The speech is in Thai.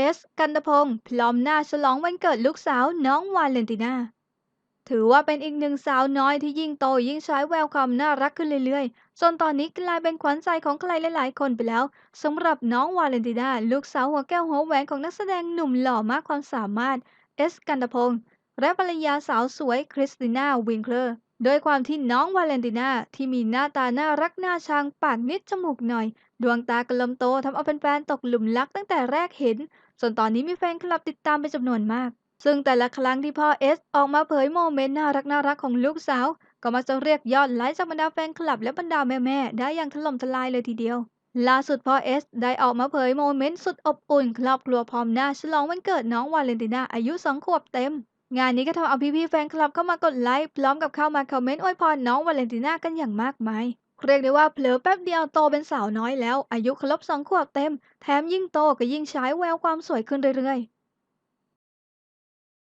เอส กันตพงศ์พร้อมหน้าฉลองวันเกิดลูกสาวน้องวาเลนตินา ถือว่าเป็นอีกหนึ่งสาวน้อยที่ยิ่งโตยิ่งใช้แววความน่ารักขึ้นเรื่อยๆ จนตอนนี้กลายเป็นขวัญใจของใครหลายๆ คนไปแล้วสำหรับน้องวาเลนตินาลูกสาวหัวแก้วหัวแหวนของนักแสดงหนุ่มหล่อมากความสามารถเอส กันตพงศ์และภรรยาสาวสวยคริสติน่าวิงเคลอร์โดยความที่น้องวาเลนตินาที่มีหน้าตาน่ารักน่าชังปากนิดจมูกหน่อย ดวงตากลมโตทำเอาแฟนๆตกหลุมรักตั้งแต่แรกเห็น จนตอนนี้มีแฟนคลับติดตามเป็นจำนวนมาก ซึ่งแต่ละครั้งที่พ่อเอสออกมาเผยโมเมนต์น่ารักน่ารักของลูกสาว ก็มักจะเรียกยอดไลค์จากบรรดาแฟนคลับและบรรดาแม่ๆได้อย่างถล่มทลายเลยทีเดียวล่าสุดพ่อเอสได้ออกมาเผยโมเมนต์สุดอบอุ่นครอบครัวพร้อมหน้าฉลองวันเกิดน้องวาเลนตินาอายุสองขวบเต็ม งานนี้ก็ทำเอาพี่ๆแฟนคลับเข้ามากดไลค์พร้อมกับเข้ามาคอมเมนต์อวยพรน้องวาเลนตินากันอย่างมากมาย เรียกได้ว่าเผลอแป๊บเดียวโตเป็นสาวน้อยแล้ว อายุครบสองขวบเต็ม แถมยิ่งโตก็ยิ่งใช้แววความสวยขึ้นเรื่อยๆ